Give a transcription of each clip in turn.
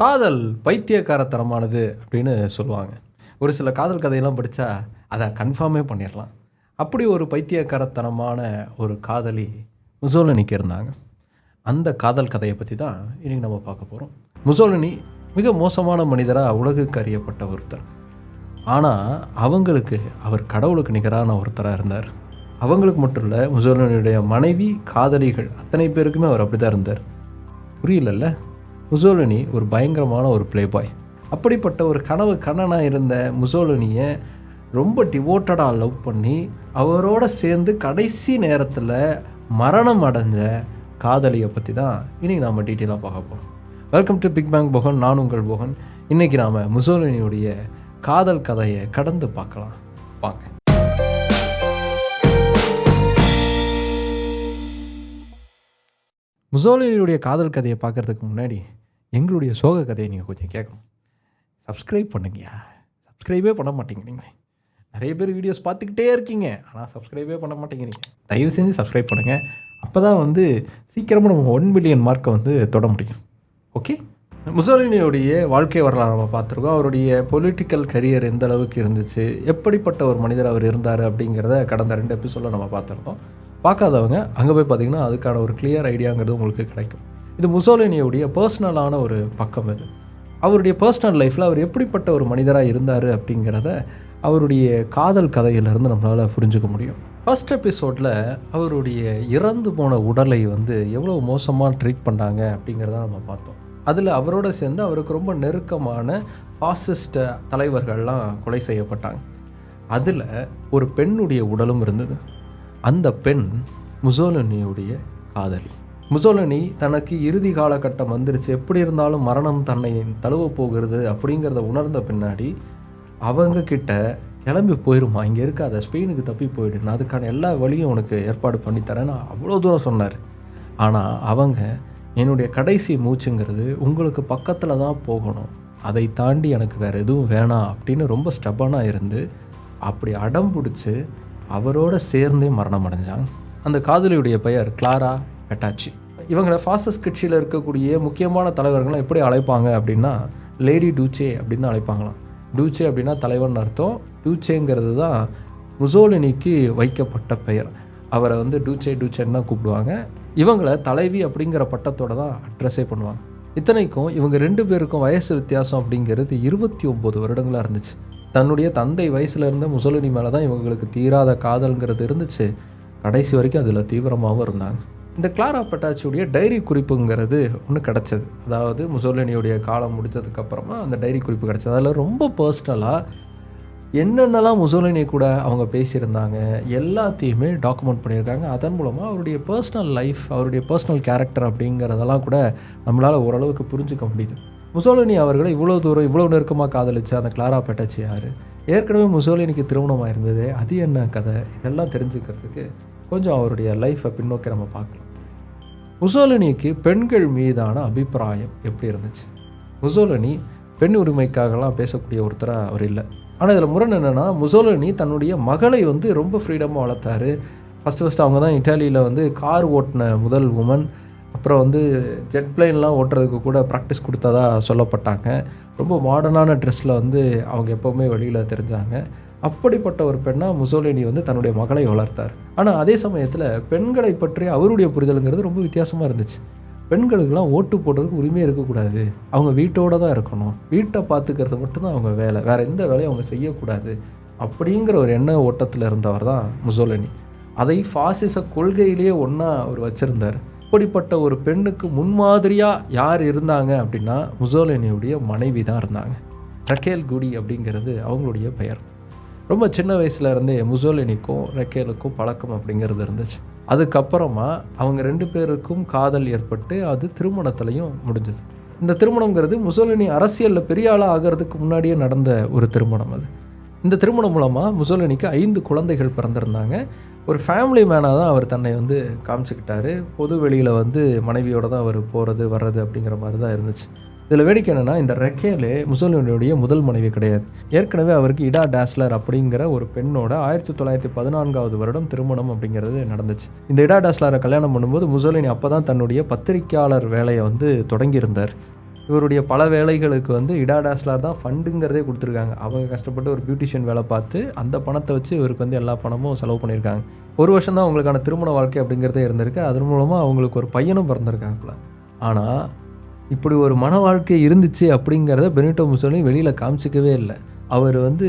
காதல் பைத்தியக்காரத்தனமானது அப்படின்னு சொல்லுவாங்க. ஒரு சில காதல் கதையெல்லாம் படித்தா அதை கன்ஃபார்மே பண்ணிடலாம் அப்படி ஒரு பைத்தியக்காரத்தனமான ஒரு காதலி முசோலனிக்கு இருந்தாங்க அந்த காதல் கதையை பற்றி தான் இன்றைக்கி நம்ம பார்க்க போகிறோம் முசோலினி மிக மோசமான மனிதராக உலகுக்கு அறியப்பட்ட ஒருத்தர். ஆனால் அவங்களுக்கு அவர் கடவுளுக்கு நிகரான ஒருத்தராக இருந்தார். அவங்களுக்கு மட்டும் இல்லை முசோலினியுடைய மனைவி காதலிகள் அத்தனை பேருக்குமே அவர் அப்படி தான் இருந்தார். புரியலல்ல? முசோலினி ஒரு பயங்கரமான ஒரு ப்ளே பாய் அப்படிப்பட்ட ஒரு கனவு கண்ணனாக இருந்த முசோலினியை ரொம்ப டிவோட்டடாக லவ் பண்ணி அவரோட சேர்ந்து கடைசி நேரத்தில் மரணம் அடைஞ்ச காதலியை பற்றி தான் இன்றைக்கி நாம் டீட்டெயிலாக பார்க்க போகிறோம் welcome to big bang Bogan நான் உங்கள் போகன் இன்றைக்கி நாம் முசோலினியுடைய காதல் கதையை கடந்து பார்க்கலாம். வாங்க. முசோலினியுடைய காதல் கதையை பார்க்குறதுக்கு முன்னாடி எங்களுடைய சோக கதையை நீங்கள் கொஞ்சம் கேட்கணும். சப்ஸ்கிரைப் பண்ணுங்கய்யா. சப்ஸ்கிரைபே பண்ண மாட்டேங்கிறீங்களே. நிறைய பேர் வீடியோஸ் பார்த்துக்கிட்டே இருக்கீங்க. ஆனால் சப்ஸ்கிரைபே பண்ண மாட்டேங்கிறீங்க. தயவு செஞ்சு சப்ஸ்கிரைப் பண்ணுங்கள் அப்போ தான் வந்து சீக்கிரமாக நம்ம ஒன் பில்லியன் மார்க்கை வந்து தொட முடியும். ஓகே முசோலினியுடைய வாழ்க்கை வரலாறு நம்ம பார்த்துருக்கோம். அவருடைய பொலிட்டிக்கல் கரியர் எந்த அளவுக்கு இருந்துச்சு எப்படிப்பட்ட ஒரு மனிதர் அவர் இருந்தார் அப்படிங்கிறத கடந்த ரெண்டு எபிசோடில் நம்ம பார்த்துருக்கோம் பார்க்காதவங்க அங்கே போய் பார்த்தீங்கன்னா அதுக்கான ஒரு கிளியர் ஐடியாங்கிறது உங்களுக்கு கிடைக்கும். இது முசோலினியுடைய பர்சனலான ஒரு பக்கம் இது. அவருடைய பர்சனல் லைஃப்பில் அவர் எப்படிப்பட்ட ஒரு மனிதராக இருந்தார் அப்படிங்கிறத அவருடைய காதல் கதையிலிருந்து நம்மளால் புரிஞ்சுக்க முடியும். ஃபர்ஸ்ட் எபிசோடில் அவருடைய இறந்து போன உடலை வந்து எவ்வளோ மோசமாக ட்ரீட் பண்ணாங்க அப்படிங்கிறத நம்ம பார்த்தோம். அதில் அவரோட சேர்ந்து அவருக்கு ரொம்ப நெருக்கமான ஃபாசிஸ்ட தலைவர்கள்லாம் கொலை செய்யப்பட்டாங்க. அதில் ஒரு பெண்ணுடைய உடலும் இருந்தது. அந்த பெண் முசோலினியுடைய காதலி. முசோலினி தனக்கு இறுதி காலகட்டம் வந்துருச்சு. எப்படி இருந்தாலும் மரணம் தன்னை தழுவ போகிறது அப்படிங்கிறத உணர்ந்த பின்னாடி அவங்க கிட்ட கிளம்பி போயிருமா? இங்கே இருக்காத ஸ்பெயினுக்கு தப்பி போயிடு. நான் அதுக்கான எல்லா வழியும் உனக்கு ஏற்பாடு பண்ணித்தரேன்னு அவ்வளோ தூரம் சொன்னார். ஆனால் அவங்க என்னுடைய கடைசி மூச்சுங்கிறது உங்களுக்கு பக்கத்தில் தான் போகணும். அதை தாண்டி எனக்கு வேறு எதுவும் வேணாம் அப்படின்னு ரொம்ப ஸ்டப்பானாக இருந்து அப்படி அடம் பிடிச்சி அவரோட சேர்ந்தே மரணம் அடைஞ்சாங்க. அந்த காதலியுடைய பெயர் கிளாரா. அட்டாச்சு இவங்களை ஃபாசஸ் கட்சியில் இருக்கக்கூடிய முக்கியமான தலைவர்கள்லாம் எப்படி அழைப்பாங்க அப்படின்னா லேடி டூச்சே அப்படின்னு அழைப்பாங்களாம். டூச்சே அப்படின்னா தலைவன் அர்த்தம். டூச்சேங்கிறது தான் முசோலினிக்கு வைக்கப்பட்ட பெயர். அவரை வந்து டூச்சே டூச்சேன்னு தான் கூப்பிடுவாங்க. இவங்களை தலைவி அப்படிங்கிற பட்டத்தோட தான் அட்ரஸே பண்ணுவாங்க. இத்தனைக்கும் இவங்க ரெண்டு பேருக்கும் வயசு வித்தியாசம் அப்படிங்கிறது இருபத்தி ஒம்பது வருடங்களாக இருந்துச்சு. தன்னுடைய தந்தை வயசுல இருந்த முசோலினி மேலே தான் இவங்களுக்கு தீராத காதல்ங்கிறது இருந்துச்சு. கடைசி வரைக்கும் அதில் தீவிரமாகவும் இருந்தாங்க. இந்த கிளாரா பட்டாச்சியுடைய டைரி குறிப்புங்கிறது ஒன்று கிடச்சது. அதாவது முசோலினியுடைய காலம் முடிஞ்சதுக்கப்புறமா அந்த டைரி குறிப்பு கிடச்சது. அதில் ரொம்ப பர்சனலாக என்னென்னலாம் முசோலினி கூட அவங்க பேசியிருந்தாங்க எல்லாத்தையுமே டாக்குமெண்ட் பண்ணியிருக்காங்க. அதன் மூலமாக அவருடைய பர்சனல் லைஃப் அவருடைய பர்சனல் கேரக்டர் அப்படிங்கிறதெல்லாம் கூட நம்மளால் ஓரளவுக்கு புரிஞ்சுக்க முடியுது. முசோலினி அவர்களை இவ்வளோ தூரம் இவ்வளோ நெருக்கமாக காதலிச்சு அந்த கிளாரா பெட்டாச்சி யார்? ஏற்கனவே முசோலினிக்கு திருமணமாக இருந்தது அது என்ன கதை? இதெல்லாம் தெரிஞ்சுக்கிறதுக்கு கொஞ்சம் அவருடைய லைஃப்பை பின்னோக்கி நம்ம பார்க்கலாம். முசோலினிக்கு பெண்கள் மீதான அபிப்பிராயம் எப்படி இருந்துச்சு? முசோலினி பெண் உரிமைக்காகலாம் பேசக்கூடிய ஒருத்தராக அவர் இல்லை. ஆனால் இதில் முரண் என்னென்னா முசோலினி தன்னுடைய மகளை வந்து ரொம்ப ஃப்ரீடமாக வளர்த்தாரு. ஃபஸ்ட்டு ஃபஸ்ட்டு அவங்க தான் இட்டாலியில் வந்து கார் ஓட்டின முதல் உமன் அப்புறம் வந்து ஜெட் பிளைன்லாம் ஓட்டுறதுக்கு கூட ப்ராக்டிஸ் கொடுத்ததாக சொல்லப்பட்டாங்க. ரொம்ப மாடர்னான ட்ரெஸ்ஸில் வந்து அவங்க எப்போவுமே வெளியில் தெரிஞ்சாங்க. அப்படிப்பட்ட ஒரு பெண்ணாக முசோலினி வந்து தன்னுடைய மகளை வளர்த்தார். ஆனால் அதே சமயத்தில் பெண்களை பற்றி அவருடைய புரிதலுங்கிறது ரொம்ப வித்தியாசமாக இருந்துச்சு. பெண்களுக்கெல்லாம் ஓட்டு போடுறதுக்கு உரிமையே இருக்கக்கூடாது. அவங்க வீட்டோடு தான் இருக்கணும். வீட்டை பார்த்துக்கிறது மட்டும்தான் அவங்க வேலை. வேறு எந்த வேலையும் அவங்க செய்யக்கூடாது. அப்படிங்கிற ஒரு எண்ண ஓட்டத்தில் இருந்தவர் தான் முசோலினி. அதை ஃபாசிச கொள்கையிலேயே ஒன்றா அவர் வச்சுருந்தார். இப்படிப்பட்ட ஒரு பெண்ணுக்கு முன்மாதிரியாக யார் இருந்தாங்க அப்படின்னா முசோலினியுடைய மனைவி தான் இருந்தாங்க. ரக்கேல் குடி அப்படிங்கிறது அவங்களுடைய பெயர். ரொம்ப சின்ன வயசுல இருந்தே முசோலினிக்கும் ரெக்கேலுக்கும் பழக்கம் அப்படிங்கிறது இருந்துச்சு. அதுக்கப்புறமா அவங்க ரெண்டு பேருக்கும் காதல் ஏற்பட்டு அது திருமணத்துலையும் முடிஞ்சது. இந்த திருமணங்கிறது முசோலினி அரசியலில் பெரிய ஆளாக ஆகிறதுக்கு முன்னாடியே நடந்த ஒரு திருமணம் அது. இந்த திருமணம் மூலமாக முசோலினிக்கு ஐந்து குழந்தைகள் பிறந்திருந்தாங்க. ஒரு ஃபேமிலி மேனாக தான் அவர் தன்னை வந்து காமிச்சிக்கிட்டாரு. பொது வெளியில் வந்து மனைவியோடு தான் அவர் போகிறது வர்றது அப்படிங்கிற மாதிரி தான் இருந்துச்சு. இதில் வேடிக்கை என்னென்னா இந்த ரெக்கேலே முசலினுடைய முதல் மனைவி கிடையாது. ஏற்கனவே அவருக்கு இடா டேஸ்லர் அப்படிங்கிற ஒரு பெண்ணோட ஆயிரத்தி தொள்ளாயிரத்தி பதினான்காவது வருடம் திருமணம் அப்படிங்கிறது நடந்துச்சு. இந்த இடா டேஸ்லரை கல்யாணம் பண்ணும்போது முசோலினி அப்போ தான் தன்னுடைய பத்திரிக்கையாளர் வேலையை வந்து தொடங்கியிருந்தார். இவருடைய பல வேலைகளுக்கு வந்து இடா டேஸ்லர் தான் ஃபண்டுங்கிறதே கொடுத்துருக்காங்க. அவங்க கஷ்டப்பட்டு ஒரு பியூட்டிஷியன் வேலை பார்த்து அந்த பணத்தை வச்சு இவருக்கு வந்து எல்லா பணமும் செலவு பண்ணியிருக்காங்க. ஒரு வருஷம் தான் அவங்களுக்கான திருமண வாழ்க்கை அப்படிங்கிறதே இருந்திருக்கு. அதன் மூலமாக அவங்களுக்கு ஒரு பையனும் பிறந்திருக்காப்புல ஆனால் இப்படி ஒரு மன வாழ்க்கை இருந்துச்சு அப்படிங்கிறத பெனிட்டோ முசோலினி வெளியில் காமிச்சிக்கவே இல்லை. அவர் வந்து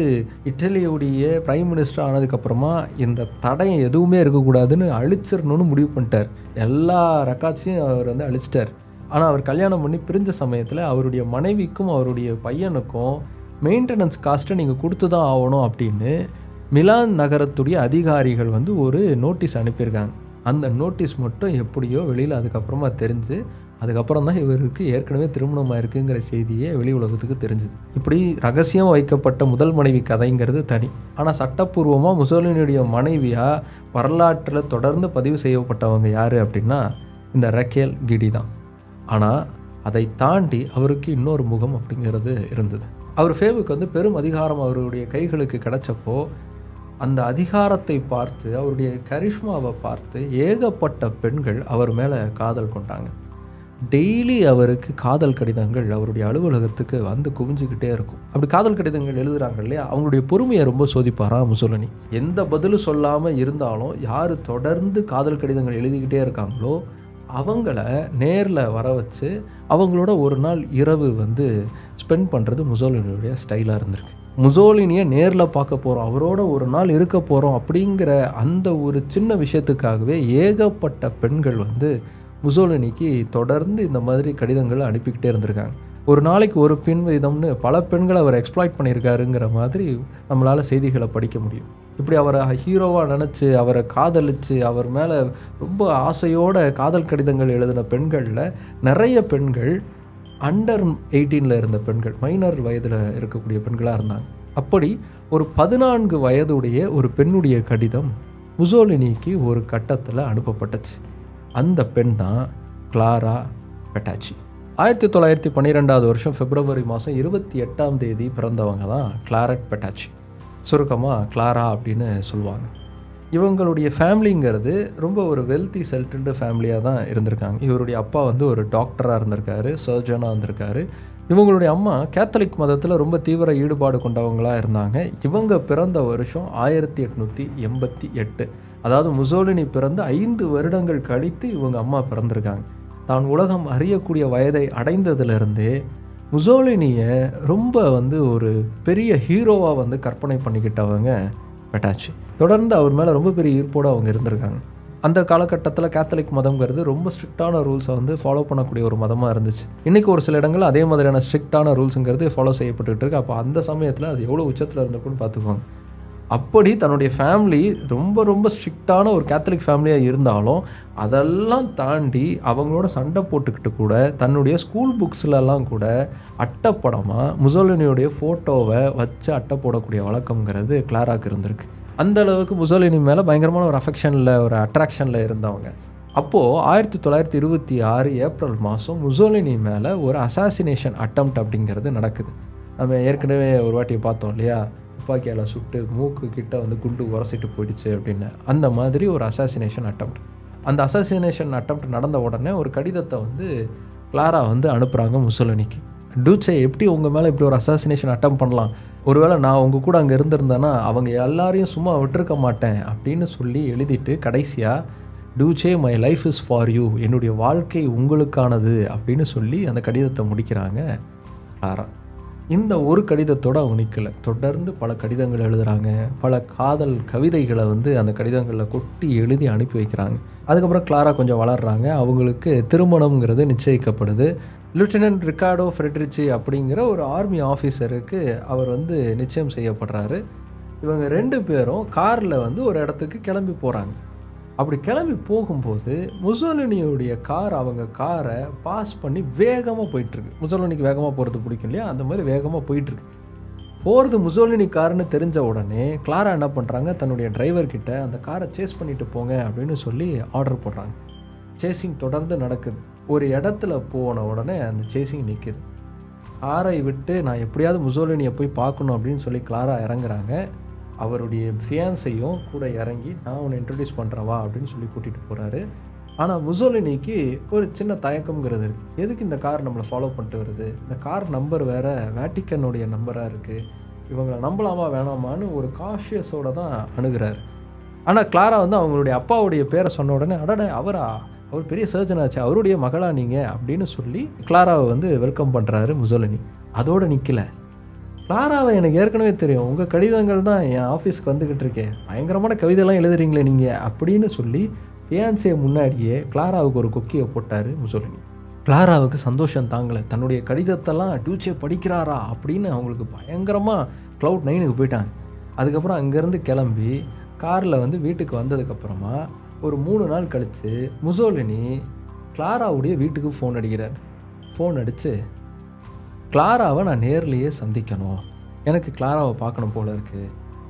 இட்டலியுடைய பிரைம் மினிஸ்டர் ஆனதுக்கப்புறமா இந்த தடயம் எதுவுமே இருக்கக்கூடாதுன்னு அழிச்சிடணும்னு முடிவு பண்ணிட்டார். எல்லா ரெக்கார்ட்ஸையும் அவர் வந்து அழிச்சிட்டார். ஆனால் அவர் கல்யாணம் பண்ணி பிரிஞ்ச சமயத்தில் அவருடைய மனைவிக்கும் அவருடைய பையனுக்கும் மெயின்டெனன்ஸ் காஸ்ட்டை நீங்கள் கொடுத்து தான் ஆகணும் அப்படின்னு மிலான் நகரத்துடைய அதிகாரிகள் வந்து ஒரு நோட்டீஸ் அனுப்பியிருக்காங்க. அந்த நோட்டீஸ் மட்டும் எப்படியோ வெளியில் அதுக்கப்புறமா தெரிஞ்சு அதுக்கப்புறம் தான் இவருக்கு ஏற்கனவே திருமணம் ஆயிருக்குங்கிற செய்தியே வெளி உலகத்துக்கு தெரிஞ்சுது. இப்படி ரகசியம் வைக்கப்பட்ட முதல் மனைவி கதைங்கிறது தனி. ஆனால் சட்டப்பூர்வமாக முசோலினுடைய மனைவியாக வரலாற்றில் தொடர்ந்து பதிவு செய்யப்பட்டவங்க யார் அப்படின்னா இந்த ரக்கேல் கிடி தான் ஆனால் அதை தாண்டி அவருக்கு இன்னொரு முகம் அப்படிங்கிறது இருந்தது. அவர் ஃபேவுக்கு வந்து பெரும் அதிகாரம் அவருடைய கைகளுக்கு கிடச்சப்போ அந்த அதிகாரத்தை பார்த்து அவருடைய கரிஷ்மாவை பார்த்து ஏகப்பட்ட பெண்கள் அவர் மேலே காதல் கொண்டாங்க. டெய்லி அவருக்கு காதல் கடிதங்கள் அவருடைய அலுவலகத்துக்கு வந்து குவிஞ்சுக்கிட்டே இருக்கும். அப்படி காதல் கடிதங்கள் எழுதுறாங்க இல்லையா? அவங்களுடைய பொறுமையை ரொம்ப சோதிப்பாராம் முசோலினி? எந்த பதிலும் சொல்லாமல் இருந்தாலும் யார் தொடர்ந்து காதல் கடிதங்கள் எழுதிக்கிட்டே இருக்காங்களோ அவங்கள நேரில் வர வச்சு அவங்களோட ஒரு நாள் இரவு வந்து ஸ்பெண்ட் பண்ணுறது முசோலினியுடைய ஸ்டைலாக இருந்திருக்கு. முசோலினியை நேரில் பார்க்க போகிறோம் அவரோட ஒரு நாள் இருக்க போகிறோம் அப்படிங்கிற அந்த ஒரு சின்ன விஷயத்துக்காகவே ஏகப்பட்ட பெண்கள் வந்து முசோலினிக்கு தொடர்ந்து இந்த மாதிரி கடிதங்களை அனுப்பிக்கிட்டே இருந்திருக்காங்க. ஒரு நாளைக்கு ஒரு பெண் விதம்னு பல பெண்களை அவர் எக்ஸ்ப்ளாய்ட் பண்ணியிருக்காருங்கிற மாதிரி நம்மளால் செய்திகளை படிக்க முடியும். இப்படி அவரை ஹீரோவாக நினச்சி அவரை காதலித்து அவர் மேலே ரொம்ப ஆசையோட காதல் கடிதங்கள் எழுதின பெண்களில் நிறைய பெண்கள் அண்டர் எயிட்டீனில் இருந்த பெண்கள் மைனர் வயதில் இருக்கக்கூடிய பெண்களாக இருந்தாங்க. அப்படி ஒரு பதினான்கு வயதுடைய ஒரு பெண்ணுடைய கடிதம் முசோலினிக்கு ஒரு கட்டத்தில் அனுப்பப்பட்டுச்சு. அந்த பெண் தான் கிளாரா பெட்டாச்சி. ஆயிரத்தி தொள்ளாயிரத்தி பன்னிரெண்டாவது வருஷம் பிப்ரவரி மாதம் இருபத்தி எட்டாம் தேதி பிறந்தவங்க தான் கிளாரட் பெட்டாச்சி. சுருக்கமாக கிளாரா அப்படின்னு சொல்லுவாங்க. இவங்களுடைய ஃபேமிலிங்கிறது ரொம்ப ஒரு வெல்த்தி செல்டல்டு ஃபேமிலியாக தான் இருந்திருக்காங்க. இவருடைய அப்பா வந்து ஒரு டாக்டராக இருந்திருக்காரு சர்ஜனாக இருந்திருக்காரு. இவங்களுடைய அம்மா கேத்தலிக் மதத்தில் ரொம்ப தீவிர ஈடுபாடு கொண்டவங்களாக இருந்தாங்க. இவங்க பிறந்த வருஷம் ஆயிரத்தி எட்நூற்றி எண்பத்தி எட்டு. அதாவது முசோலினி பிறந்து ஐந்து வருடங்கள் கழித்து இவங்க அம்மா பிறந்திருக்காங்க. தான் உலகம் அறியக்கூடிய வயதை அடைந்ததுலேருந்தே முசோலினியை ரொம்ப வந்து ஒரு பெரிய ஹீரோவாக வந்து கற்பனை பண்ணிக்கிட்டவங்க பெட்டாச்சு. தொடர்ந்து அவர் மேலே ரொம்ப பெரிய ஈர்ப்போடு அவங்க இருந்திருக்காங்க. அந்த காலகட்டத்தில் கேத்தலிக் மதம்ங்கிறது ரொம்ப ஸ்ட்ரிக்டான ரூல்ஸை வந்து ஃபாலோ பண்ணக்கூடிய ஒரு மதமாக இருந்துச்சு. இன்றைக்கி ஒரு சில இடங்கள் அதே மாதிரியான ஸ்ட்ரிக்டான ரூல்ஸுங்கிறது ஃபாலோ செய்யப்பட்டுகிட்டு இருக்கு. அப்போ அந்த சமயத்தில் அது எவ்வளோ உச்சத்தில் இருந்திருக்குன்னு பார்த்துக்கோங்க. அப்படி தன்னுடைய ஃபேமிலி ரொம்ப ரொம்ப ஸ்ட்ரிக்டான ஒரு கேத்தலிக் ஃபேமிலியாக இருந்தாலும் அதெல்லாம் தாண்டி அவங்களோட சண்டை போட்டுக்கிட்டு கூட தன்னுடைய ஸ்கூல் புக்ஸ்லலாம் கூட அட்டைப்படமாக முசோலினியோடைய ஃபோட்டோவை வச்சு அட்டை போடக்கூடிய வழக்கங்கிறது கிளாராக்கு இருந்திருக்கு. அந்த அளவுக்கு முசோலினி மேலே பயங்கரமான ஒரு அஃபெக்ஷனில் ஒரு அட்ராக்ஷனில் இருந்தவங்க. அப்போது ஆயிரத்தி தொள்ளாயிரத்தி இருபத்தி ஆறு ஏப்ரல் மாதம் முசோலினி மேலே ஒரு அசாசினேஷன் அட்டம் அப்படிங்கிறது நடக்குது. நம்ம ஏற்கனவே ஒரு வாட்டி பார்த்தோம் இல்லையா? துப்பாக்கியால் சுட்டு மூக்கு கிட்ட வந்து குண்டு உரசிட்டு போயிடுச்சு அப்படின்னு. அந்த மாதிரி ஒரு அசாசினேஷன் அட்டம் அந்த அசாசினேஷன் அட்டம் நடந்த உடனே ஒரு கடிதத்தை வந்து கிளாரா வந்து அனுப்புகிறாங்க முசோலினிக்கு. டூச்சே எப்படி உங்கள் மேலே இப்படி ஒரு அசாசினேஷன் அட்டம் பண்ணலாம்? ஒருவேளை நான் உங்கள் கூட அங்கே இருந்திருந்தேன்னா அவங்க எல்லாரையும் சும்மா விட்டுருக்க மாட்டேன் அப்படின்னு சொல்லி எழுதிட்டு கடைசியாக Duce my life is for you என்னுடைய வாழ்க்கை உங்களுக்கானது. அப்படின்னு சொல்லி அந்த கடிதத்தை முடிக்கிறாங்க ஆரா. இந்த ஒரு கடிதத்தோடு அவங்க நிற்கலை தொடர்ந்து பல கடிதங்கள் எழுதுகிறாங்க பல காதல் கவிதைகளை வந்து அந்த கடிதங்களில் கொட்டி எழுதி அனுப்பி வைக்கிறாங்க. அதுக்கப்புறம் கிளாரா கொஞ்சம் வளர்கிறாங்க அவங்களுக்கு திருமணம்ங்கிறது நிச்சயிக்கப்படுது. லிeutenant ரிக்கார்டோ ஃப்ரெட்ரிச்சி அப்படிங்கிற ஒரு ஆர்மி ஆஃபீஸருக்கு அவர் வந்து நிச்சயம் செய்யப்படுறாரு. இவங்க ரெண்டு பேரும் காரில் வந்து ஒரு இடத்துக்கு கிளம்பி போகிறாங்க அப்படி கிளம்பி போகும்போது முசோலினியுடைய கார் அவங்க காரை பாஸ் பண்ணி வேகமாக போயிட்டுருக்கு. முசோலினிக்கு வேகமாக போகிறது பிடிக்கும் இல்லையா? அந்த மாதிரி வேகமாக போயிட்டுருக்கு. போகிறது முசோலினி காருன்னு தெரிஞ்ச உடனே கிளாரா என்ன பண்ணுறாங்க தன்னுடைய டிரைவர்கிட்ட அந்த காரை சேஸ் பண்ணிட்டு போங்க அப்படின்னு சொல்லி ஆர்டர் போடுறாங்க. சேசிங் தொடர்ந்து நடக்குது. ஒரு இடத்துல போன உடனே அந்த சேசிங் நிற்குது காரை விட்டு நான் எப்படியாவது முசோலினியை போய் பார்க்கணும் அப்படின்னு சொல்லி கிளாரா இறங்குறாங்க. அவருடைய ஃபியான்ஸையும் கூட இறங்கி நான் உன்னை இன்ட்ரடியூஸ் பண்ணுறவா அப்படின்னு சொல்லி கூட்டிகிட்டு போகிறாரு ஆனால் முசோலினிக்கு ஒரு சின்ன தயக்கம்ங்கிறது இருக்குது எதுக்கு இந்த கார் நம்மளை ஃபாலோ பண்ணிட்டு வருது? இந்த கார் நம்பர் வேறு வேட்டிக்கனுடைய நம்பராக இருக்குது இவங்களை நம்பலாமா வேணாமான்னு ஒரு காஷியஸோடு தான் அணுகிறார். ஆனால் கிளாரா வந்து அவங்களுடைய அப்பாவுடைய பேரை சொன்ன உடனே அடட அவரா? அவர் பெரிய சர்ஜன் ஆச்சு அவருடைய மகளா நீங்கள் அப்படின்னு சொல்லி கிளாராவை வந்து வெல்கம் பண்ணுறாரு முசோலினி. அதோடு நிற்கல கிளாராவை எனக்கு ஏற்கனவே தெரியும். உங்கள் கடிதங்கள் தான் என் ஆஃபீஸ்க்கு வந்துக்கிட்டு இருக்கேன் பயங்கரமான கவிதைலாம் எழுதுறீங்களே நீங்கள் அப்படின்னு சொல்லி ஃபியான்சியை முன்னாடியே கிளாராவுக்கு ஒரு கொக்கியை போட்டார் முசோலினி. கிளாராவுக்கு சந்தோஷம் தாங்கலை. தன்னுடைய கடிதத்தெல்லாம் டியூச்சே படிக்கிறாரா அப்படின்னு அவங்களுக்கு பயங்கரமாக க்ளவுட் நைனுக்கு போயிட்டாங்க. அதுக்கப்புறம் அங்கேருந்து கிளம்பி காரில் வந்து வீட்டுக்கு வந்ததுக்கப்புறமா ஒரு மூணு நாள் கழித்து முசோலினி கிளாராவுடைய வீட்டுக்கு ஃபோன் அடிக்கிறார். ஃபோன் அடித்து கிளாராவை நான் நேர்லேயே சந்திக்கணும். எனக்கு கிளாராவை பார்க்கணும் போல இருக்குது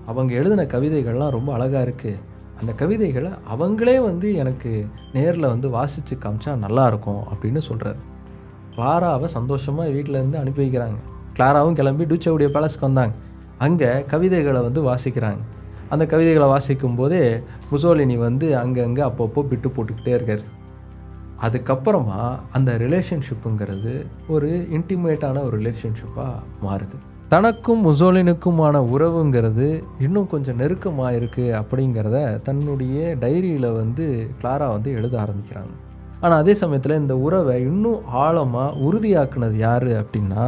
அவங்க எழுதின கவிதைகள்லாம் ரொம்ப அழகாக இருக்குது அந்த கவிதைகளை அவங்களே வந்து எனக்கு நேரில் வந்து வாசித்து காமிச்சா நல்லாயிருக்கும் அப்படின்னு சொல்கிறாரு கிளாராவை சந்தோஷமாக வீட்டிலேருந்து அனுப்பி வைக்கிறாங்க. கிளாராவும் கிளம்பி டூச்சவுடைய பேலஸ்க்கு வந்தாங்க. அங்கே கவிதைகளை வந்து வாசிக்கிறாங்க. அந்த கவிதைகளை வாசிக்கும் போதே முசோலினி வந்து அங்கங்கே அப்பப்போ பிட்டு போட்டுக்கிட்டே இருக்கார். அதுக்கப்புறமா அந்த ரிலேஷன்ஷிப்புங்கிறது ஒரு இன்டிமேட்டான ஒரு ரிலேஷன்ஷிப்பாக மாறுது. தனக்கும் முசோலினுக்குமான உறவுங்கிறது இன்னும் கொஞ்சம் நெருக்கமாக இருக்குது அப்படிங்கிறத தன்னுடைய டைரியில் வந்து கிளாரா வந்து எழுத ஆரம்பிக்கிறாங்க. ஆனால் அதே சமயத்தில் இந்த உறவை இன்னும் ஆழமாக உறுதியாக்குனது யார் அப்படின்னா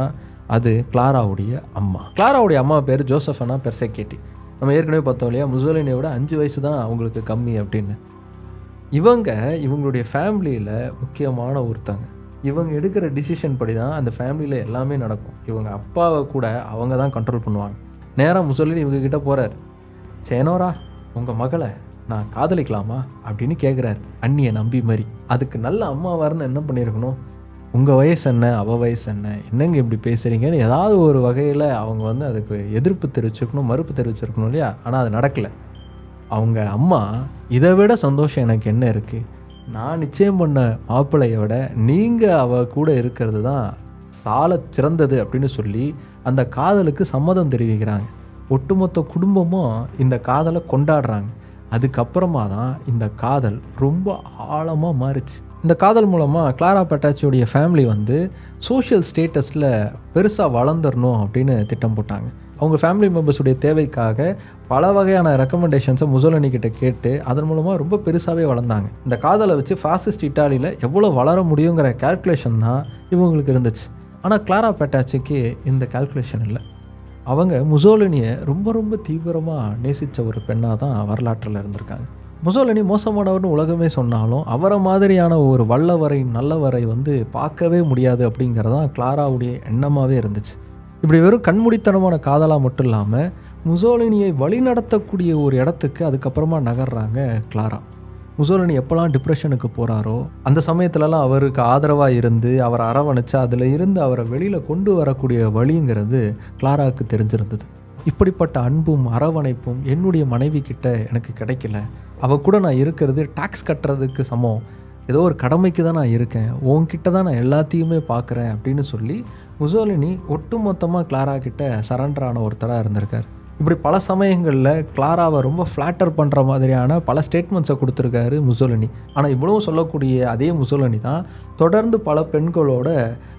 அது கிளாராவுடைய அம்மா. கிளாராவுடைய அம்மா பேர் ஜோசஃபனா பெர்செக்கேட்டி நம்ம ஏற்கனவே பார்த்தோம் இல்லையா முசோலினியோட அஞ்சு வயசு தான் அவங்களுக்கு கம்மி அப்படின்னு. இவங்க இவங்களுடைய ஃபேமிலியில் முக்கியமான ஒருத்தங்க. இவங்க எடுக்கிற டிசிஷன் படி தான் அந்த ஃபேமிலியில் எல்லாமே நடக்கும். இவங்க அப்பாவை கூட அவங்க தான் கண்ட்ரோல் பண்ணுவாங்க. நேராக முசோலினி இவங்க கிட்ட போகிறார் சேனோரா உங்கள் மகளை நான் காதலிக்கலாமா? அப்படின்னு கேட்குறாரு அண்ணியை நம்பி மாதிரி அதுக்கு நல்ல அம்மாவாக இருந்தால் என்ன பண்ணியிருக்கணும் உங்கள் வயசு என்ன? அவள் வயசு என்ன? என்னங்க இப்படி பேசுகிறீங்கன்னு ஏதாவது ஒரு வகையில் அவங்க வந்து அதுக்கு எதிர்ப்பு தெரிவிச்சிருக்கணும் மறுப்பு தெரிவிச்சிருக்கணும் இல்லையா? ஆனால் அது நடக்கலை. அவங்க அம்மா இதை விட சந்தோஷம் எனக்கு என்ன இருக்குது நான் நிச்சயம் பண்ண மாப்பிள்ளையை விட நீங்கள் அவ கூட இருக்கிறது தான் சால சிறந்தது அப்படின்னு சொல்லி அந்த காதலுக்கு சம்மதம் தெரிவிக்கிறாங்க. ஒட்டுமொத்த குடும்பமும் இந்த காதலை கொண்டாடுறாங்க. அதுக்கப்புறமா தான் இந்த காதல் ரொம்ப ஆழமாக மாறிச்சு. இந்த காதல் மூலமாக கிளாரா பட்டாச்சியோடைய ஃபேமிலி வந்து சோஷியல் ஸ்டேட்டஸில் பெருசாக வளர்ந்துடணும் அப்படின்னு திட்டம் போட்டாங்க. அவங்க ஃபேமிலி மெம்பர்ஸுடைய தேவைக்காக பல வகையான ரெக்கமெண்டேஷன்ஸை முசோலனி கிட்ட கேட்டு அதன் மூலமாக ரொம்ப பெருசாகவே வளர்ந்தாங்க. இந்த காதலை வச்சு ஃபாசிஸ்ட் இட்டாலியில் எவ்வளோ வளர முடியுங்கிற கால்குலேஷன் தான் இவங்களுக்கு இருந்துச்சு. ஆனால் கிளாரா பேட்டாச்சிக்கு இந்த கால்குலேஷன் இல்லை. அவங்க முசோலினியை ரொம்ப ரொம்ப தீவிரமாக நேசித்த ஒரு பெண்ணாக தான் வரலாற்றில் இருந்திருக்காங்க. முசோலினி மோசமானவர்னு உலகமே சொன்னாலும் அவரை மாதிரியான ஒரு வல்லவரை நல்லவரை வந்து பார்க்கவே முடியாது அப்படிங்கிறதான் கிளாராவுடைய எண்ணமாகவே இருந்துச்சு. இப்படி வெறும் கண்மூடித்தனமான காதலாக மட்டும் இல்லாமல் முசோலினியை வழிநடத்தக்கூடிய ஒரு இடத்துக்கு அதுக்கப்புறமா நகர்றாங்க கிளாரா. முசோலினி எப்போல்லாம் டிப்ரெஷனுக்கு போகிறாரோ அந்த சமயத்துலலாம் அவருக்கு ஆதரவாக இருந்து அவரை அரவணைச்சு அதில் இருந்து அவரை வெளியில் கொண்டு வரக்கூடிய வழிங்கிறது கிளாராவுக்கு தெரிஞ்சிருந்தது. இப்படிப்பட்ட அன்பும் அரவணைப்பும் என்னுடைய மனைவி கிட்ட எனக்கு கிடைக்கல. அவ கூட நான் இருக்கிறது டேக்ஸ் கட்டுறதுக்கு சமம். ஏதோ ஒரு கடமைக்கு தான் நான் இருக்கேன் உன்கிட்ட தான் நான் எல்லாத்தையுமே பார்க்குறேன் அப்படின்னு சொல்லி முசோலினி ஒட்டுமொத்தமாக கிளாரா கிட்ட சரண்டர் ஆன ஒருத்தராக இருந்திருக்கார். இப்படி பல சமயங்களில் கிளாராவை ரொம்ப ஃப்ளாட்டர் பண்ணுற மாதிரியான பல ஸ்டேட்மெண்ட்ஸை கொடுத்துருக்காரு முசோலினி. ஆனால் இவ்வளவும் சொல்லக்கூடிய அதே முசோலினி தான் தொடர்ந்து பல பெண்களோட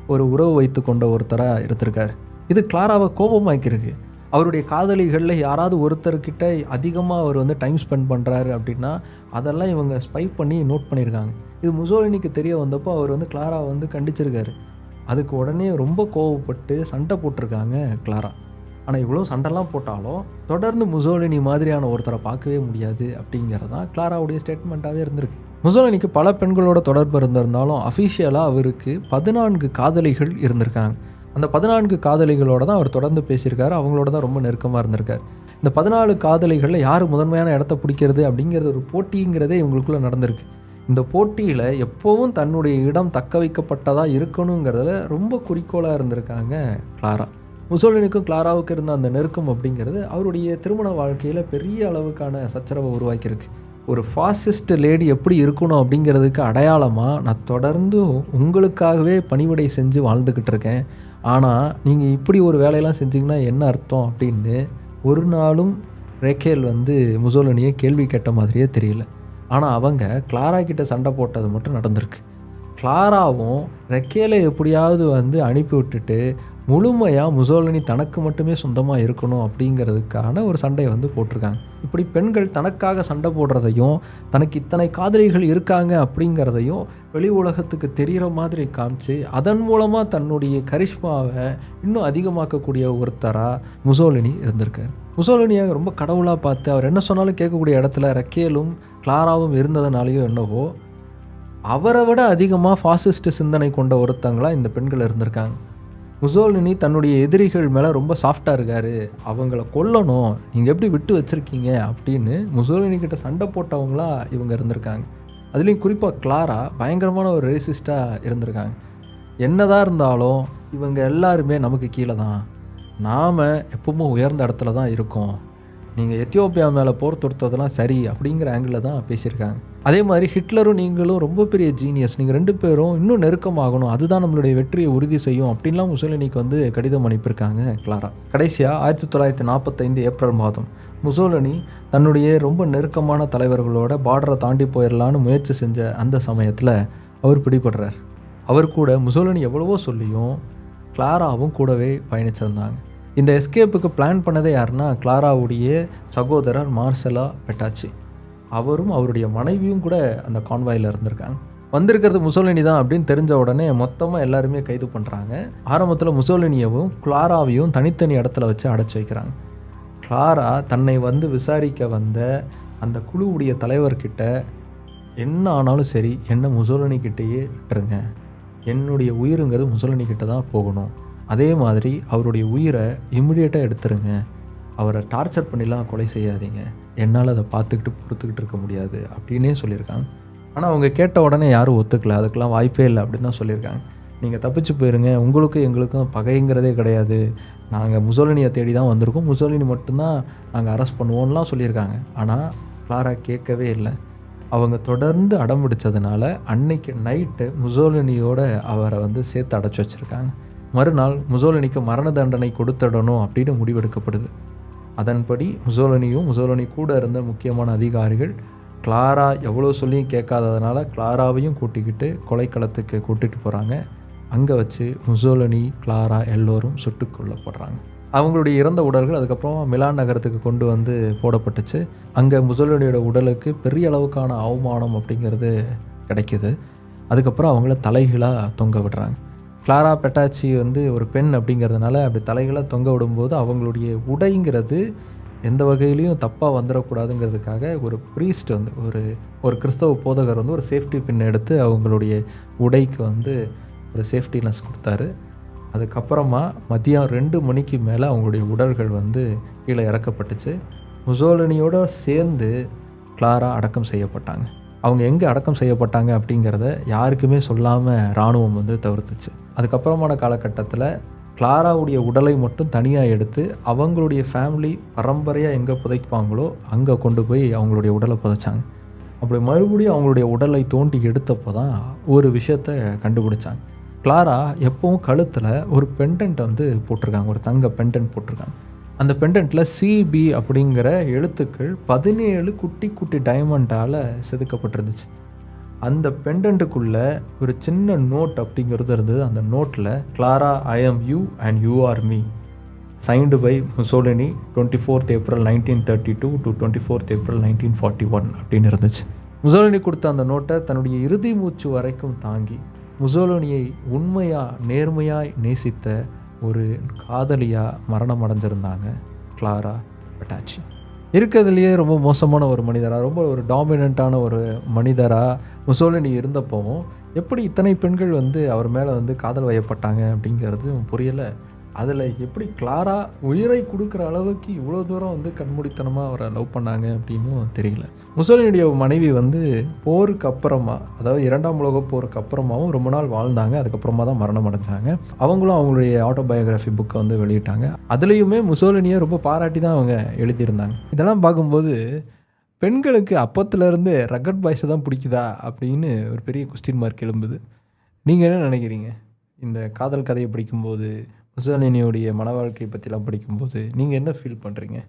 ஒரு உறவு வைத்து கொண்ட ஒருத்தராக இருந்திருக்காரு. இது கிளாராவை கோபமாக்கியிருக்கு. அவருடைய காதலிகளில் யாராவது ஒருத்தர்கிட்ட அதிகமாக அவர் வந்து டைம் ஸ்பெண்ட் பண்ணுறாரு அப்படின்னா அதெல்லாம் இவங்க ஸ்பை பண்ணி நோட் பண்ணியிருக்காங்க இது முசோலினிக்கு தெரிய வந்தப்போ அவர் வந்து கிளாரா வந்து கண்டிச்சிருக்காரு. அதுக்கு உடனே ரொம்ப கோவப்பட்டு சண்டை போட்டிருக்காங்க கிளாரா ஆனால் இவ்வளோ சண்டைலாம் போட்டாலும் தொடர்ந்து முசோலினி மாதிரியான ஒருத்தரை பார்க்கவே முடியாது அப்படிங்கிறதான் கிளாராவுடைய ஸ்டேட்மெண்ட்டாகவே இருந்திருக்கு. முசோலினிக்கு பல பெண்களோட தொடர்பு இருந்திருந்தாலும் அஃபிஷியலாக அவருக்கு பதினான்கு காதலிகள் இருந்திருக்காங்க. அந்த பதினான்கு காதலிகளோட தான் அவர் தொடர்ந்து பேசியிருக்காரு. அவங்களோட தான் ரொம்ப நெருக்கமாக இருந்திருக்கார். இந்த பதினாலு காதலிகளில் யார் முதன்மையான இடத்த பிடிக்கிறது அப்படிங்கிறது ஒரு போட்டிங்கிறதே இவங்களுக்குள்ளே நடந்திருக்கு. இந்த போட்டியில் எப்போவும் தன்னுடைய இடம் தக்க வைக்கப்பட்டதாக இருக்கணுங்கிறதுல ரொம்ப குறிக்கோளாக இருந்திருக்காங்க கிளாரா. முசோலினுக்கும் கிளாராவுக்கு இருந்த அந்த நெருக்கம் அப்படிங்கிறது அவருடைய திருமண வாழ்க்கையில் பெரிய அளவுக்கான சச்சரவை உருவாக்கியிருக்கு. ஒரு ஃபாசிஸ்ட் லேடி எப்படி இருக்கணும் அப்படிங்கிறதுக்கு அடையாளமாக நான் தொடர்ந்து உங்களுக்காகவே பணிவிடை செஞ்சு வாழ்ந்துக்கிட்டு இருக்கேன். ஆனால் நீங்கள் இப்படி ஒரு வேலையெல்லாம் செஞ்சிங்கன்னா என்ன அர்த்தம் அப்படின்னு ஒரு நாளும் ரேக்கேல் வந்து முசோலனியை கேள்வி கேட்ட மாதிரியே தெரியல. ஆனால் அவங்க கிளாரா கிட்ட சண்டை போட்டது மட்டும் நடந்திருக்கு. கிளாராவும் ரெக்கேலை எப்படியாவது வந்து அனுப்பி விட்டுட்டு முழுமையாக முசோலினி தனக்கு மட்டுமே சொந்தமாக இருக்கணும் அப்படிங்கிறதுக்கான ஒரு சண்டையை வந்து போட்டிருக்காங்க. இப்படி பெண்கள் தனக்காக சண்டை போடுறதையும் தனக்கு இத்தனை காதலிகள் இருக்காங்க அப்படிங்கிறதையும் வெளி உலகத்துக்கு தெரிகிற மாதிரி காமிச்சு அதன் மூலமாக தன்னுடைய கரிஷ்மாவை இன்னும் அதிகமாக்கக்கூடிய ஒருத்தராக முசோலினி இருந்திருக்கார். முசோலினியை ரொம்ப கடவுளாக பார்த்து அவர் என்ன சொன்னாலும் கேட்கக்கூடிய இடத்துல ரக்கேலும் கிளாராவும் இருந்ததுனாலேயோ என்னவோ அவரை விட அதிகமாக ஃபாசிஸ்ட் சிந்தனை கொண்ட ஒருத்தங்களாக இந்த பெண்கள் இருந்திருக்காங்க. முசோலினி தன்னுடைய எதிரிகள் மேலே ரொம்ப சாஃப்டாக இருக்கார். அவங்கள கொல்லணும். நீங்கள் எப்படி விட்டு வச்சுருக்கீங்க? அப்படின்னு முசோலினி கிட்ட சண்டை போட்டவங்களா இவங்க இருந்திருக்காங்க. அதுலேயும் குறிப்பாக கிளாரா பயங்கரமான ஒரு ரேசிஸ்ட்டாக இருந்திருக்காங்க. என்னதான் இருந்தாலும் இவங்க எல்லாருமே நமக்கு கீழே தான். நாம் எப்பவுமே உயர்ந்த இடத்துல தான் இருக்கோம். நீங்கள் எத்தியோப்பியா மேலே போர் தொடுத்ததெல்லாம் சரி அப்படிங்கிற ஆங்கிளில் தான் பேசியிருக்காங்க. அதே மாதிரி ஹிட்லரும் நீங்களும் ரொம்ப பெரிய ஜீனியஸ் நீங்கள் ரெண்டு பேரும் இன்னும் நெருக்கமாகணும். அதுதான் நம்மளுடைய வெற்றியை உறுதி செய்யும் அப்படின்லாம் முசோலினிக்கு வந்து கடிதம் அனுப்பியிருக்காங்க கிளாரா. கடைசியாக ஆயிரத்தி தொள்ளாயிரத்தி நாற்பத்தைந்து ஏப்ரல் மாதம் முசோலினி தன்னுடைய ரொம்ப நெருக்கமான தலைவர்களோட பார்டரை தாண்டி போயிடலான்னு முயற்சி செஞ்ச அந்த சமயத்தில் அவர் பிடிபடுறார். அவர் கூட முசோலினி எவ்வளவோ சொல்லியும் கிளாராவும் கூடவே பயணிச்சிருந்தாங்க. இந்த எஸ்கேப்புக்கு பிளான் பண்ணதே யாருன்னா கிளாராவுடைய சகோதரர் மார்சலா பெட்டாச்சி. அவரும் அவருடைய மனைவியும் கூட அந்த கான்வாயில் இருந்திருக்காங்க. வந்திருக்கிறது முசோலினி தான் அப்படின்னு தெரிஞ்ச உடனே மொத்தமாக எல்லாருமே கைது பண்ணுறாங்க ஆரம்பத்தில் முசோலினியவும் கிளாராவையும் தனித்தனி இடத்துல வச்சு அடைச்சி வைக்கிறாங்க. கிளாரா தன்னை வந்து விசாரிக்க வந்த அந்த குழுவுடைய தலைவர்கிட்ட என்ன ஆனாலும் சரி என்ன முசோலினிக்கிட்டேயே விட்டுருங்க. என்னுடைய உயிருங்கிறது முசோலினிக்கிட்ட தான் போகணும். அதே மாதிரி அவருடைய உயிரை இம்மிடியேட்டாக எடுத்துருங்க. அவரை டார்ச்சர் பண்ணிலாம் கொலை செய்யாதீங்க. என்னால் அதை பார்த்துக்கிட்டு பொறுத்துக்கிட்டு இருக்க முடியாது அப்படின்னே சொல்லியிருக்காங்க. ஆனால் அவங்க கேட்ட உடனே யாரும் ஒத்துக்கல. அதுக்கெல்லாம் வாய்ப்பே இல்லை அப்படின்னு தான் சொல்லியிருக்காங்க. நீங்கள் தப்பிச்சு போயிருங்க. உங்களுக்கும் எங்களுக்கும் பகைங்கிறதே கிடையாது. நாங்கள் முசோலினியை தேடி தான் வந்திருக்கோம். முசோலினி மட்டும்தான் நாங்கள் அரெஸ்ட் பண்ணுவோம்லாம் சொல்லியிருக்காங்க. ஆனால் கிளாரா கேட்கவே இல்லை. அவங்க தொடர்ந்து அடம் பிடிச்சதுனால அன்னைக்கு நைட்டு முசோலினியோட அவரை வந்து சேர்த்து அடைச்சி வச்சுருக்காங்க. மறுநாள் முசோலினிக்கு மரண தண்டனை கொடுத்துடணும் அப்படின்னு முடிவெடுக்கப்படுது. அதன்படி முசோலனியும் முசோலனி கூட இருந்த முக்கியமான அதிகாரிகள் கிளாரா எவ்வளோ சொல்லியும் கேட்காததுனால கிளாராவையும் கூட்டிக்கிட்டு கொலைக்களத்துக்கு கூட்டிகிட்டு போகிறாங்க அங்கே வச்சு முசோலனி கிளாரா எல்லோரும் சுட்டு கொல்லப்படுறாங்க. அவங்களுடைய இறந்த உடல்கள் அதுக்கப்புறம் மிலான் நகரத்துக்கு கொண்டு வந்து போடப்பட்டுச்சு. அங்கே முசோலினியோட உடலுக்கு பெரிய அளவுக்கான அவமானம் அப்படிங்கிறது கிடைக்கிது. அதுக்கப்புறம் அவங்கள தலைகளாக தொங்க விடுறாங்க. கிளாரா பெட்டாச்சி வந்து ஒரு பெண் அப்படிங்கிறதுனால அப்படி தலைகளை தொங்க விடும்போது அவங்களுடைய உடைங்கிறது எந்த வகையிலையும் தப்பாக வந்துடக்கூடாதுங்கிறதுக்காக ஒரு ப்ரீஸ்ட் வந்து ஒரு ஒரு கிறிஸ்தவ போதகர் வந்து ஒரு சேஃப்டி பின் எடுத்து அவங்களுடைய உடைக்கு வந்து ஒரு சேஃப்டினஸ் கொடுத்தாரு. அதுக்கப்புறமா மதியம் ரெண்டு மணிக்கு மேலே அவங்களுடைய உடல்கள் வந்து கீழே இறக்கப்பட்டுச்சு. முசோலினியோடு சேர்ந்து கிளாரா அடக்கம் செய்யப்பட்டாங்க. அவங்க எங்கே அடக்கம் செய்யப்பட்டாங்க அப்படிங்கிறத யாருக்குமே சொல்லாமல் இராணுவம் வந்து தவிர்த்துச்சு. அதுக்கப்புறமான காலகட்டத்தில் கிளாராவுடைய உடலை மட்டும் தனியாக எடுத்து அவங்களுடைய ஃபேமிலி பரம்பரையாக எங்கே புதைப்பாங்களோ அங்கே கொண்டு போய் அவங்களுடைய உடலை புதைச்சாங்க. அப்படி மறுபடியும் அவங்களுடைய உடலை தோண்டி எடுத்தப்போ தான் ஒரு விஷயத்தை கண்டுபிடிச்சாங்க. கிளாரா எப்பவும் கழுத்தில் ஒரு பெண்டன்ட் வந்து போட்டிருக்காங்க ஒரு தங்க பெண்டன்ட் போட்டிருக்காங்க. அந்த பெண்டன்ட்டில் சிபி அப்படிங்கிற எழுத்துக்கள் பதினேழு குட்டி குட்டி டைமண்டால் செதுக்கப்பட்டிருந்துச்சு. அந்த பெண்டண்ட்டுக்குள்ளே ஒரு சின்ன நோட் அப்படிங்கிறது இருந்தது. அந்த நோட்டில் Clara I am you and you are me signed by Mussolini twenty fourth April nineteen thirty two to twenty fourth April nineteen forty one அப்படின்னு இருந்துச்சு. முசோலினி கொடுத்த அந்த நோட்டை தன்னுடைய இறுதி மூச்சு வரைக்கும் தாங்கி முசோலினியை உண்மையாக நேர்மையாய் நேசித்த ஒரு காதலியாக மரணம் அடைஞ்சிருந்தாங்க கிளாரா பட்டாச்சி. இருக்கிறதுலையே ரொம்ப மோசமான ஒரு மனிதராக ரொம்ப ஒரு டாமினண்ட்டான ஒரு மனிதராக முசோலினி இருந்தப்போவும் எப்படி இத்தனை பெண்கள் வந்து அவர் மேலே வந்து காதல் வயப்பட்டாங்க அப்படிங்கிறது புரியலை. அதில் எப்படி கிளாரா உயிரை கொடுக்குற அளவுக்கு இவ்வளோ தூரம் வந்து கண்மூடித்தனமாக அவரை லவ் பண்ணாங்க அப்படின்னும் தெரியல. முசோலினுடைய மனைவி வந்து போருக்கு அப்புறமா அதாவது இரண்டாம் உலக போருக்கு அப்புறமாவும் ரொம்ப நாள் வாழ்ந்தாங்க. அதுக்கப்புறமா தான் மரணம் அடைஞ்சாங்க. அவங்களும் அவங்களுடைய ஆட்டோபயோகிராஃபி புக்கை வந்து வெளியிட்டாங்க. அதுலேயுமே முசோலினியை ரொம்ப பாராட்டி தான் அவங்க எழுதியிருந்தாங்க. இதெல்லாம் பார்க்கும்போது பெண்களுக்கு அப்பத்துலேருந்து ரகட் பாய்ஸை தான் பிடிக்குதா? அப்படின்னு ஒரு பெரிய கொஸ்டின் மார்க் எழும்புது. நீங்கள் என்ன நினைக்கிறீங்க? இந்த காதல் கதையை படிக்கும்போது முசோலினியோடைய மன வாழ்க்கை பற்றிலாம் படிக்கும்போது நீங்கள் என்ன ஃபீல் பண்ணுறீங்க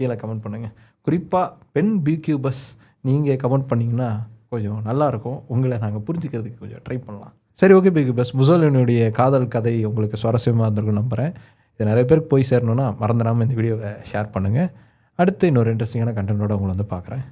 கீழே கமெண்ட் பண்ணுங்கள் குறிப்பாக பெண் பிக்யூபஸ் நீங்கள் கமெண்ட் பண்ணிங்கன்னா கொஞ்சம் நல்லாயிருக்கும் உங்களை நாங்கள் புரிஞ்சுக்கிறதுக்கு கொஞ்சம் ட்ரை பண்ணலாம். சரி ஓகே பிக் பஸ் முசோலினுடைய காதல் கதை உங்களுக்கு சுவாரஸ்யமாக இருந்திருக்கும் நம்புகிறேன் இது நிறைய பேருக்கு போய் சேரணுன்னா மறந்துடாமல் இந்த வீடியோவை ஷேர் பண்ணுங்கள் அடுத்து இன்னொரு இன்ட்ரெஸ்டிங்கான கண்டென்ட்டோட உங்களை வந்து பார்க்குறேன்.